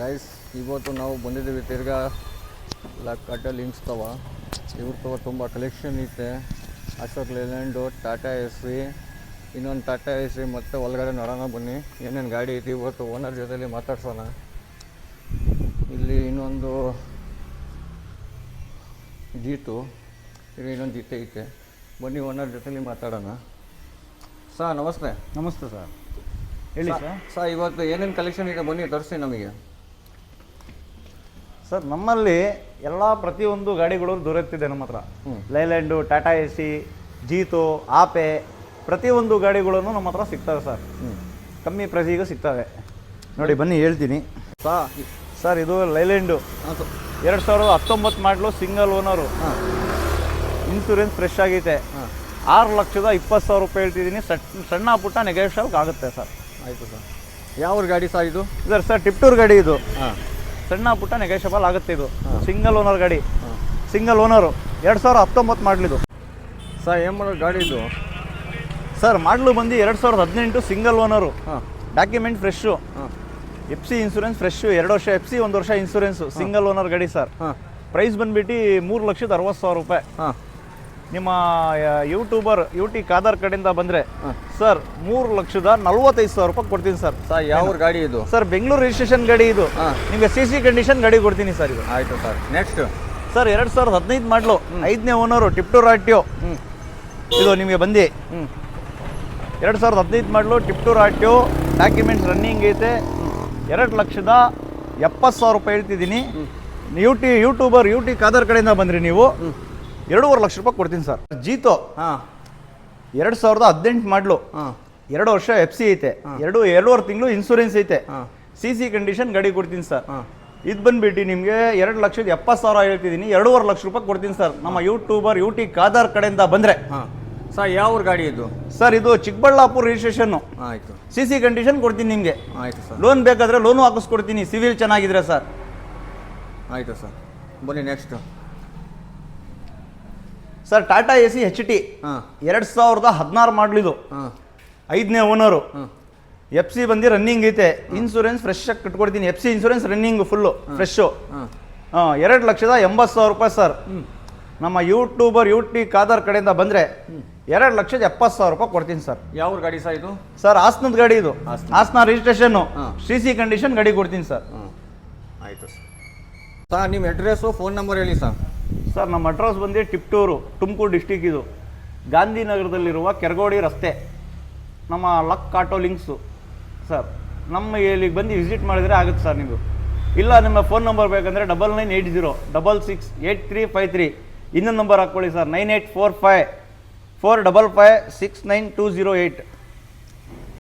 Guys ಇವತ್ತು ನಾವು ಬಂದಿದ್ದೀವಿ ತಿರ್ಗಾ ಲಕ್ಕಟ್ಟ ಲಿಂಕ್ಸ್ ತವ ಇವ್ರ ತವ ತುಂಬ ಕಲೆಕ್ಷನ್ ಐತೆ. Ashok Leyland Tata S V ಇನ್ನೊಂದು ಟಾಟಾ ಎಸ್ ವಿ ಮತ್ತು ಒಳಗಡೆ ನೋಡೋಣ ಬನ್ನಿ. ಏನೇನು ಗಾಡಿ ಐತಿ ಇವತ್ತು ಓನರ್ ಜೊತೆಲಿ ಮಾತಾಡ್ಸೋಣ. ಇಲ್ಲಿ ಇನ್ನೊಂದು ಜೀತು. ಈಗ ಇನ್ನೊಂದು ಜೀತೆ ಐತೆ. ಬನ್ನಿ ಓನರ್ ಜೊತೆಲಿ ಮಾತಾಡೋಣ. ಸಾ ನಮಸ್ತೆ. ನಮಸ್ತೆ ಸರ್. ಹೇಳಿ ಸರ್. ಸರ್ ಇವತ್ತು ಏನೇನು ಕಲೆಕ್ಷನ್ ಇದೆ ಬನ್ನಿ ತರಿಸಿ ನಮಗೆ. ಸರ್ ನಮ್ಮಲ್ಲಿ ಎಲ್ಲ ಪ್ರತಿಯೊಂದು ಗಾಡಿಗಳು ದೊರೆತಿದೆ ನಮ್ಮ ಹತ್ರ. Leyland Tata A C Jeeto Ape ಪ್ರತಿಯೊಂದು ಗಾಡಿಗಳನ್ನು ನಮ್ಮ ಹತ್ರ ಸಿಗ್ತವೆ ಸರ್. ಹ್ಞೂ ಕಮ್ಮಿ ಪ್ರೈಸಿಗೂ ಸಿಗ್ತವೆ. ನೋಡಿ ಬನ್ನಿ ಹೇಳ್ತೀನಿ. ಸಾ ಸರ್ ಇದು ಲೈಲ್ಯಾಂಡು ಎರಡು ಸಾವಿರದ ಹತ್ತೊಂಬತ್ತು ಮಾಡಲು ಸಿಂಗಲ್ ಓನರು ಹಾಂ. ಇನ್ಸೂರೆನ್ಸ್ ಫ್ರೆಶ್ ಆಗೈತೆ. ಹಾಂ. ಆರು ಲಕ್ಷದ ಇಪ್ಪತ್ತು ಸಾವಿರ ರೂಪಾಯಿ ಹೇಳ್ತಿದ್ದೀನಿ. ಸಣ್ಣ ಸಣ್ಣ ಪುಟ್ಟ ನೆಗೋಷಿಯಲ್ ಆಗುತ್ತೆ ಸರ್. ಆಯಿತು ಸರ್. ಯಾವ ಗಾಡಿ ಸರ್ ಇದು? ಸರ್ ಸರ್ ಟಿಪ್ಟೂರ್ ಗಾಡಿ ಇದು. ಹಾಂ. ಸಣ್ಣ ಪುಟ್ಟ ನೆಗೋಷಿಯಬಲ್ ಆಗುತ್ತೆ ಇದು. ಸಿಂಗಲ್ ಓನರ್ ಗಾಡಿ. ಸಿಂಗಲ್ ಓನರು ಎರಡು ಸಾವಿರ ಹತ್ತೊಂಬತ್ತು ಮಾಡಲಿದು. ಸರ್ ಏನು ಮಾಡೋದು ಗಾಡಿ ಇದು? ಸರ್ ಮಾಡಲು ಬಂದು ಎರಡು ಸಾವಿರದ ಹದಿನೆಂಟು ಸಿಂಗಲ್ ಓನರು ಹಾಂ. ಡಾಕ್ಯುಮೆಂಟ್ ಫ್ರೆಶ್ಶು ಹಾಂ. ಎಫ್ ಸಿ ಇನ್ಸೂರೆನ್ಸ್ ಫ್ರೆಶ್ಶು ಎರಡು ವರ್ಷ ಎಫ್ ಸಿ ಒಂದು ವರ್ಷ ಇನ್ಸೂರೆನ್ಸು ಸಿಂಗಲ್ ಓನರ್ ಗಾಡಿ ಸರ್. ಹಾಂ. ಪ್ರೈಸ್ ಬಂದ್ಬಿಟ್ಟು ಮೂರು ಲಕ್ಷದ ಅರವತ್ತು ಸಾವಿರ ರೂಪಾಯಿ. ಹಾಂ. ನಿಮ್ಮ ಯೂಟ್ಯೂಬರ್ ಯು ಟಿ ಖಾದರ್ ಕಡೆಯಿಂದ ಬಂದರೆ. ಸರ್ ಮೂರು ಲಕ್ಷದ ನಲ್ವತ್ತೈದು ಸಾವಿರ ರೂಪಾಯಿ ಕೊಡ್ತೀನಿ ಸರ್. ಸರ್ ಯಾವ ಗಾಡಿ ಇದು? ಸರ್ ಬೆಂಗಳೂರು ರಿಜಿಸ್ಟ್ರೇಷನ್ ಗಾಡಿ ಇದು. ನಿಮಗೆ ಸಿ ಸಿ ಕಂಡೀಷನ್ ಗಾಡಿ ಕೊಡ್ತೀನಿ ಸರ್ ಇದು. ಆಯಿತು ಸರ್. ನೆಕ್ಸ್ಟ್ ಸರ್ ಎರಡು ಸಾವಿರದ ಹದಿನೈದು ಮಾಡಲು. ಐದನೇ ಓನರು ಟಿಪ್ಟೂರ್ ರಾಟ್ಯೋ ಹ್ಞೂ ಇದು ನಿಮಗೆ ಬಂದು. ಹ್ಞೂ ಎರಡು ಸಾವಿರದ ಹದಿನೈದು ಮಾಡಲು ಟಿಪ್ಟೂರ್ ರಾಟ್ಯೋ ಡಾಕ್ಯುಮೆಂಟ್ಸ್ ರನ್ನಿಂಗ್ ಐತೆ. ಎರಡು ಲಕ್ಷದ ಎಪ್ಪತ್ತು ಸಾವಿರ ರೂಪಾಯಿ ಹೇಳ್ತಿದ್ದೀನಿ. U T YouTuber U T Khader ಕಡೆಯಿಂದ ಬಂದ್ರಿ ನೀವು. ಎರಡೂವರೆ ಲಕ್ಷ ರೂಪಾಯಿ ಕೊಡ್ತೀನಿ ಸರ್. ಜೀತೋ ಹಾಂ. ಎರಡು ಸಾವಿರದ ಹದಿನೆಂಟು ಮಾಡಲು. ಹಾಂ. ಎರಡು ವರ್ಷ ಎಫ್ ಸಿ ಐತೆ. ಎರಡು ಎರಡೂವರೆ ತಿಂಗಳು ಇನ್ಸೂರೆನ್ಸ್ ಐತೆ. ಹಾಂ. ಸಿ ಸಿ ಕಂಡೀಷನ್ ಗಾಡಿ ಕೊಡ್ತೀನಿ ಸರ್. ಹಾಂ. ಇದು ಬಂದ್ಬಿಟ್ಟು ನಿಮಗೆ ಎರಡು ಲಕ್ಷದ ಎಪ್ಪತ್ತು ಸಾವಿರ ಹೇಳ್ತಿದ್ದೀನಿ. ಎರಡೂವರೆ ಲಕ್ಷ ರೂಪಾಯಿ ಕೊಡ್ತೀನಿ ಸರ್. ನಮ್ಮ ಯೂಟ್ಯೂಬರ್ ಯೂಟಿ ಟಿ ಖಾದರ್ ಕಡೆಯಿಂದ ಬಂದರೆ. ಹಾಂ. ಸರ್ ಯಾವ ಗಾಡಿ ಇದು? ಸರ್ ಇದು ಚಿಕ್ಕಬಳ್ಳಾಪುರ ರಿಜಿಸ್ಟ್ರೇಷನ್ ಆಯಿತು. ಸಿ ಸಿ ಕಂಡೀಷನ್ ಕೊಡ್ತೀನಿ ನಿಮಗೆ. ಆಯಿತು ಸರ್. ಲೋನ್ ಬೇಕಾದರೆ ಲೋನು ಹಾಕಿಸ್ಕೊಡ್ತೀನಿ ಸಿವಿಲ್ ಚೆನ್ನಾಗಿದ್ರೆ ಸರ್. ಆಯಿತು ಸರ್. ಬನ್ನಿ next sir Tata A C H T ಎರಡು ಸಾವಿರದ ಹದಿನಾರು ಮಾಡಲಿದು. ಐದನೇ ಓನರು ಎಫ್ ಸಿ ಬಂದು ರನ್ನಿಂಗ್ ಐತೆ. ಇನ್ಸೂರೆನ್ಸ್ ಫ್ರೆಶ್ ಆಗಿ ಕಟ್ಕೊಡ್ತೀನಿ. F C insurance running full fresh ಎರಡು ಲಕ್ಷದ ಎಂಬತ್ತು ಸಾವಿರ ರೂಪಾಯಿ ಸರ್. ನಮ್ಮ ಯೂಟ್ಯೂಬರ್ ಯು ಕಾದರ್ ಕಡೆಯಿಂದ ಬಂದರೆ ಎರಡು ಲಕ್ಷದ ಎಪ್ಪತ್ತು ಸಾವಿರ ರೂಪಾಯಿ ಕೊಡ್ತೀನಿ ಸರ್. ಯಾವ ಗಾಡಿ ಸರ್ ಇದು? ಸರ್ ಹಾಸನದ ಗಾಡಿ ಇದು. Hassan. Registration. C C condition ಗಾಡಿ ಕೊಡ್ತೀನಿ ಸರ್. ಆಯಿತು ಸರ್. ಸರ್ ನಿಮ್ಮ ಅಡ್ರೆಸ್ಸು ಫೋನ್ ನಂಬರ್ ಹೇಳಿ ಸರ್. ಸರ್, ನಮ್ಮ ಅಡ್ರೆಸ್ ಬಂದು ಟಿಪ್ಟೂರು, ತುಮಕೂರು ಡಿಸ್ಟಿಕ್ ಇದು. ಗಾಂಧಿನಗರದಲ್ಲಿರುವ ಕೆರಗೋಡಿ ರಸ್ತೆ. ನಮ್ಮ ಲಕ್ ಆಟೋ ಲಿಂಕ್ಸು ಸರ್, ನಮ್ಮ ಇಲ್ಲಿಗೆ ಬಂದು ವಿಸಿಟ್ ಮಾಡಿದರೆ ಆಗುತ್ತೆ ಸರ್ ನೀವು ಇಲ್ಲ, ನಿಮ್ಮ ಫೋನ್ ನಂಬರ್ ಬೇಕಂದರೆ double nine eight zero double six eight three five three ಇನ್ನೊಂದು ನಂಬರ್ ಹಾಕ್ಕೊಳ್ಳಿ sir nine eight four five four double five six nine two zero eight